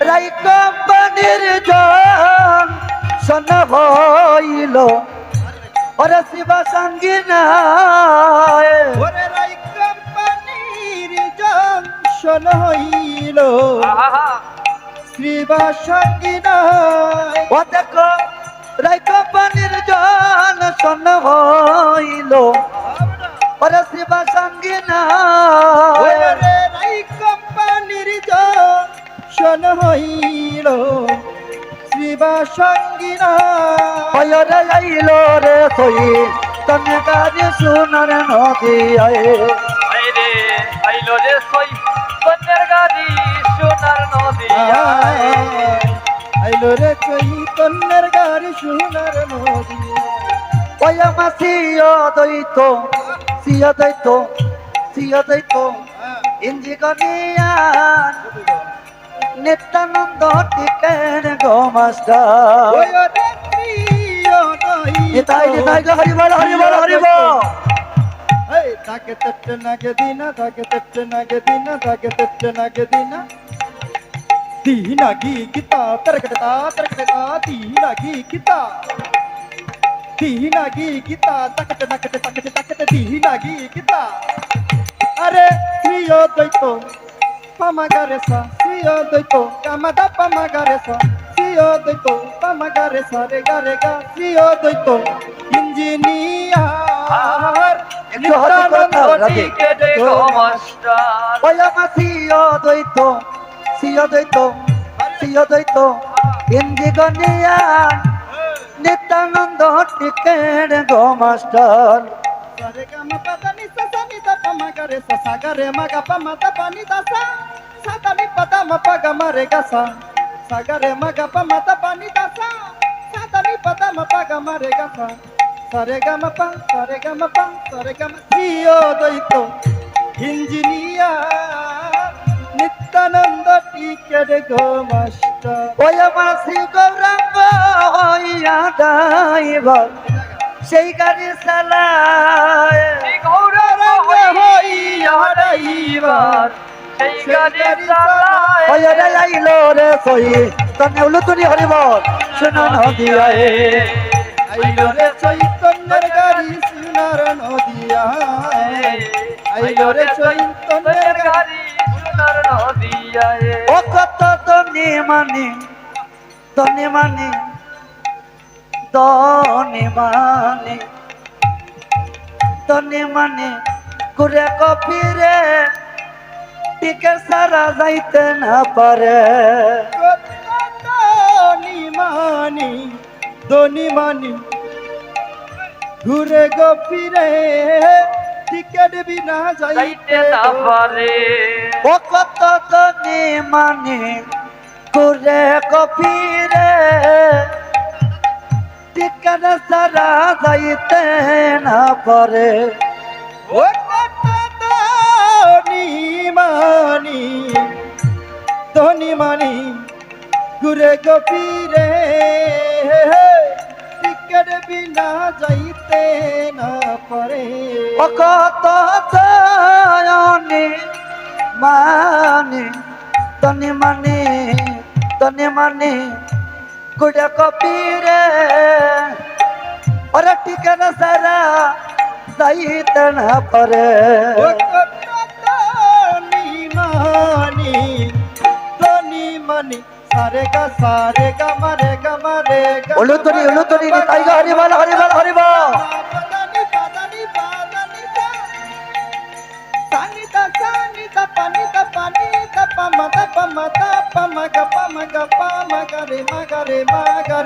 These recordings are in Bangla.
রাই কোম্পানির জন সন হইল। ওরে শিবা সঙ্গিনা ওরে রাই কোম্পানির জংশন হইল। শ্রীবাসঙ্গিনা ও দেখো রাই কোম্পানির জন সন হইল। ওরে শিবা সঙ্গিনা ওরে জংশন হইল শ্রীবাসঙ্গিনা ওরে আইল রে সই তনে গাড়ি সোনার নদী আয়। আইলো রে সই কন্যার গাড়ি সোনার নদী আইলো রে গাড়ি সোনার নদী নিত্যানন্দ টিকেন গো মাস্টার ওই রে প্রিয় নিতাই নিতাই গো হরিবল হরিবল হরিব এই তাকে তট্ট নাগে দিনা তাকে তট্ট নাগে দিনা তাকে তট্ট নাগে দিনা দীনাগি গীতা তরকটা তরকটা দীনাগি গীতা দীনাগি গীতা তকট নকট তকট তকট দীনাগি গীতা আরে প্রিয় দ্বৈত পামাগারে সা প্রিয় দ্বৈত কামাদা পামাগারে সা প্রিয় দ্বৈত পামাগারে সা রে গা রে গা প্রিয় দ্বৈত ইঞ্জিনিয়ার একটু হাতে করে। টিকেটে গো মাস্টার ওই আমার সিও দৈত সিও দৈত সিও দৈত। ইঞ্জি গনিয়ান নিত্যানন্দ টিকেন গো মাস্টার নি দা সা সা দা নি পা দা মা পা গা মা রে গা সা সা রে গা মা পা সা রে গা মা পা সা রে গা মা প্রিয় দৈত ইঞ্জিনিয়ার নিত্যানন্দ টিকেট গো মাস্টার ওই শ্রী গৌরাঙ্গ হইয়া ড্রাইভার সেই গাড়ি চালায় রে আইল রে সই তনে উলু তুনি হরিবল শুনো নদিয়ায় আইলো রে চৈতন্যের গাড়ি সোনার নদিয়ায় আইলো রে চৈতন্যের গাড়ি সোনার নদিয়ায় ও কত তনি মানি তনি মানি তনি মানি তনি মানি। কুরে কপিরে টিকে সারা যাইতে না পারে। মানি দনি মানি ঘুরে গপিরে টিকেট বিনা যাইতে না পারে। ও কত তনি মানি কুরে কপিরে টিকে সারা যাইতে না পারে। ও মানি দনি মানি ঘুরে গপিরে টিকেট বিনা যাইতে না পারে। কত তয়নি মানি তনি মানি তনি মানি গুড়ে কপিরে ওরা টিকে না সারা যাইতে না পারে। ও দনি মানি দনি মানি সারে গা সারে গা মারে গা মারে গা উলু তরি উলু তরি তাই গা হরিবল হরিবল হরিব পাদানি পাদানি পাদানি দা সানি দা সানি দা পানি দা পানি দা পামা দা পামা দা পামা গা পামা গা পামা গা রে মা গা রে মা গা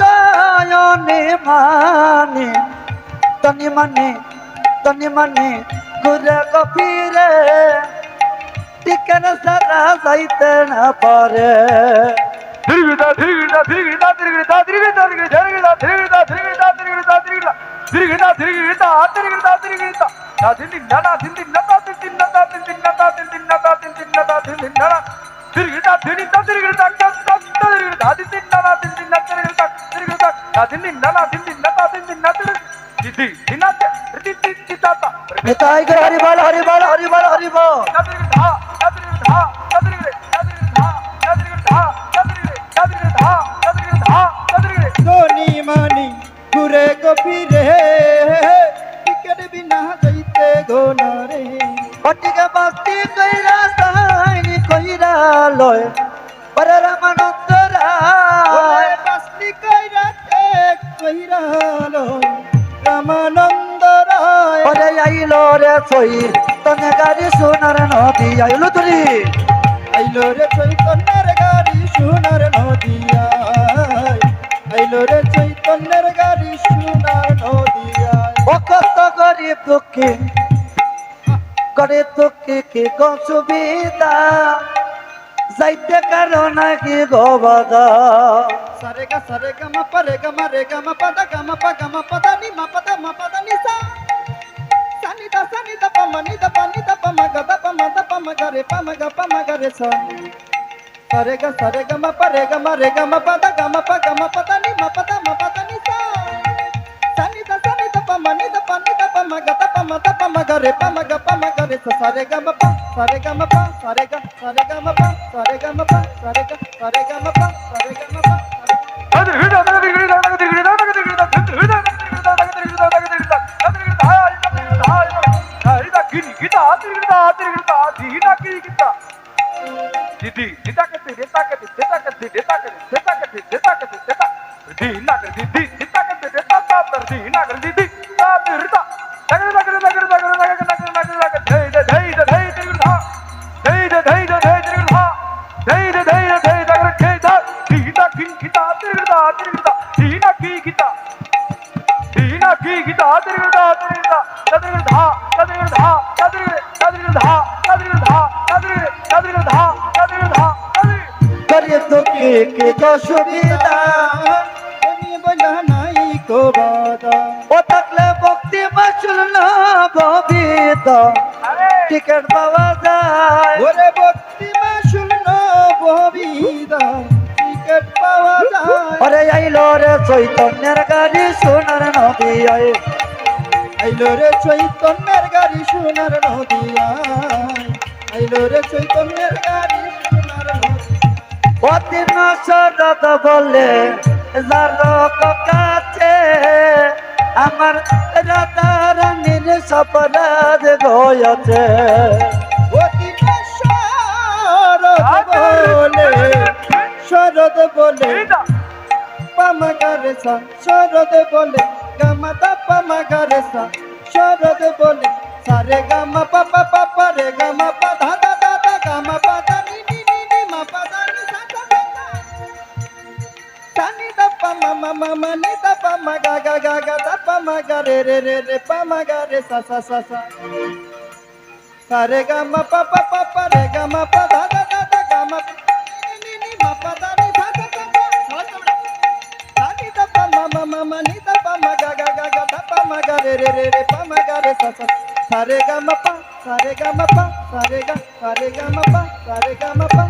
দায়নে মানে তনি মানে তনি মানে ঘুরে কফিরে টিকেন সারা যাইতে না পারে ধিরগিদা ধিরগিদা ধিরগিদা ধিরগিদা ধিরগিদা ধিরগিদা ধিরগিদা ধিরগিদা ধিরগিদা ধিরগিদা ধিরগিদা ধিরগিদা ধিরগিদা ধিরগিদা না ধিন না না ধিন না না ধিন না না ধিন না না ধিন না না ধিন না না ধিন না না ধিরগিদা ধিরগিদা ধিরগিদা ধিরগিদা ধিরগিদা ধিরগিদা हरिबल हरिबल हरिबल हरिबल धोनी मानी गुरे को फिरे टिकट बिना जैते घोना रे पटिका भक्ति कइरा सहायनी कइरा लय पर रामानंद राय बस्ती রামানন্দ রায়। আইলো রে সই তনে গাড়ি সোনার নদী আইলো তুলি। আইলো রে চৈতন্যের গাড়ি সোনার নদিয়ায় আইলো রে চৈতন্যের গাড়ি সোনার নদিয়ায় ও কত গরিব দুঃখী গরিব দুঃখী কি গো সুবিধা? సైత్య కరోనాకి గోవద సరేగ సరేగ మ పరేగ మ రేగ మ పద గ మ ప గ మ పద ని మ పద మ పద ని స. సని ద సని ద ప మ ని ద ప ని ద ప మ గ ద ప మ ద ప మ గ రే ప మ గ ప మ గ రే స. సరేగ సరేగ మ పరేగ మ రేగ మ పద గ మ ప గ మ పద ని మ పద మ పద ని స. సని ద సని ద ప మ ని ద ప ని ద ప మ గ ద ma pa pa ma ga re pa ma ga pa ma ga re sa sa re ga ma pa sa re ga ma pa sa re ga sa re ga ma pa sa re ga ma pa sa re ga sa re ga ma pa sa re ga ma pa hadi hida hadi hida hadi hida hadi hida hadi hida hadi hida hadi hida hadi hida hadi hida hadi hida hadi hida gini gita hadi hida hadi hida hadi hida gini gita didi dida ও থাকলে ভক্তি মাসুল না ভবিত টিকিট পাওয়া যায়। ওরে ভক্তি মা শুন ববিদা টিকেট পাওয়া যায়। ওরে আইলো রে চৈতন্যের গাড়ি সোনার নদী আয় আইলো রে চৈতন্যের গাড়ি সোনার নদিয়ায়। আইলো রে চৈতন্যের গাড়ি সোনার নদী শরৎ বলে যার কাছে আমার রাতারানীর সপরাধ গয়েছে বলে শরৎ বলে, পামাগারে সা শরৎ বলে, গামা দা পামাগারে সা শরৎ বলে, সারে গামা পাপা পাপা রে গামা পা ga re re re pa ma ga sa sa sa sa sa re ga ma pa pa pa pa re ga ma pa da da da da ga ma ni ni ni ma pa da ni da da da sa sa sa sa sa ni da pa ma ma ma ma ni da pa ma ga ga ga ga da pa ma ga re re re re pa ma ga re sa sa sa re ga ma pa sa re ga ma pa sa re ga sa re ga ma pa sa re ga ma pa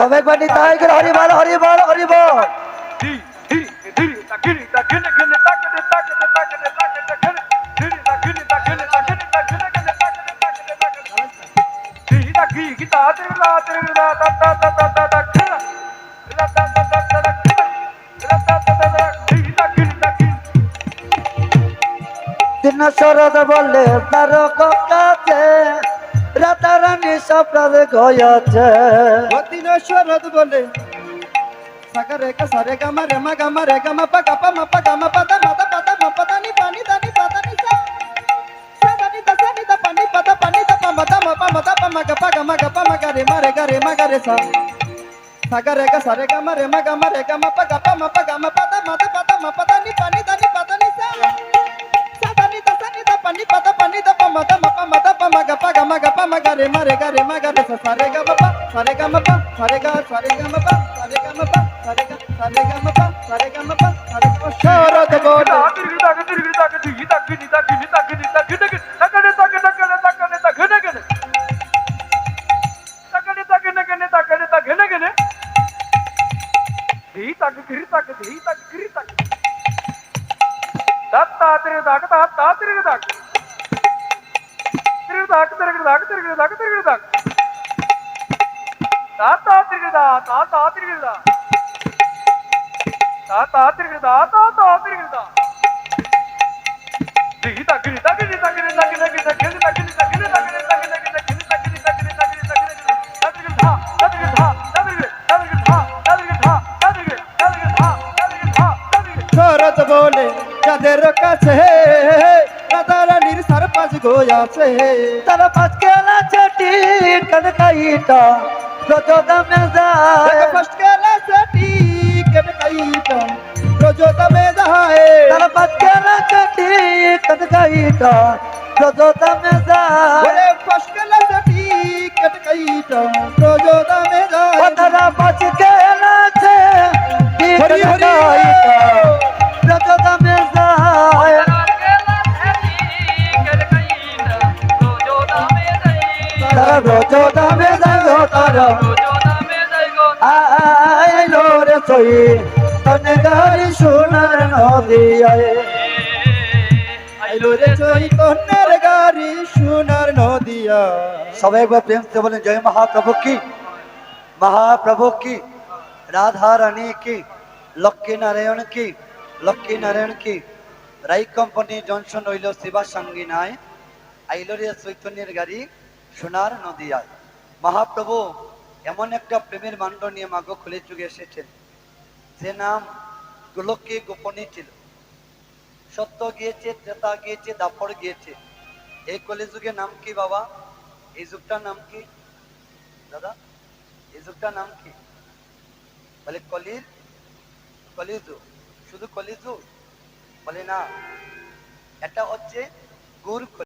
সবাই পানি তাই করে হরিবল হরিবল হরিবল দিন শরদ বলে তারক কাছে, রাতারানী সপ্রাদ গয়াছে দিন শরদ বলে, সাগরে কাসারে গামা রে মা গামা রে গামা পা গাপা মা পা গামা পা మగ పగ మగ ప మగ రే మగ గరే మగ రే స సగ రే గ సరే గ మరే మగ మరే గ మ ప గ ప మ ప గ మ ప ద మ ద ప ద మ ప ద ని ప ని ద ని ప ద ని స స ద ని ద స ని ద ప ని ప ద ప ని ద ప మ ద మ ప మ ద ప మగ ప గ మగ ప మగ రే మరే గ రే మగ రే స స రే గ మ ప స రే గ మ ప స రే గ స రే గ మ ప స రే గ మ ప స రే గ స రే గ మ ప స రే గ మ ప స రే గ మ ప శరద్ బోల్ తిరిగి తగ్గ తిరిగి తగ్గ తిరిగి తగ్గి ని తగ్గి ದಾಕ ತಾ ತಿರುಗಿ ದಾಕ ತಿರುಗಿ ದಾಕ ತಿರುಗಿ ದಾಕ ತಿರುಗಿ ದಾಕ ತಿರುಗಿ ದಾಕ ತಾ ತಿರುಗಿದ ತಾ ತಾ ತಿರುಗಿದ ತಾ ತಾ ತಿರುಗಿದ ತಾ ತಾ ತಿರುಗಿದ ಗಿರಿದ ಗಿರಿದ ಗಿರಿದ ಗಿರಿದ ಗಿರಿದ ಗಿರಿದ ಗಿರಿದ ಗಿರಿದ ಗಿರಿದ ಗಿರಿದ भरत बोले যাদের কাছে দাদা রানীর সার পাঁচ গো তারা পাঁচ কেলা চাটি কান কাইটা রজ দামে যায় পাঁচ কেলা চাটি কান কাইটা রজ দামে যায় তারা পাঁচ কেলা চাটি কান কাইটা রজ দামে যায় পাঁচ কেলা চাটি কান কাইটা রজ দামে যায় তারা পাঁচ কেলা কাইটা। আইলো তনে নদী আইলো জয় মহাপ্রভু কি? মহাপ্রভু কি? রাধা রানী কি? লক্ষ্মী নারায়ণ কি? লক্ষ্মী নারায়ণ কি? রাই কোম্পানি জনসন হইল শিবা সঙ্গী নাই। আইলরিয়া চৈতন্যের গাড়ি। সোনার নদিয়ায় মহাপ্রভু, এমন একটা প্রেমের মান্ড নিয়ে মাগো খুলে যুগে এসেছেন। যে নাম গোলককে গোপনে ছিল। সত্য গিয়েছে, ত্রেতা গিয়েছে, দাপর গিয়েছে। এই কলিযুগের নাম কি বাবা? এই যুগটার নাম কি? দাদা, এই যুগটার নাম কি? বলে কলির, কলিযুগ। শুধু কলিযুগ? বলে না, এটা হচ্ছে গুর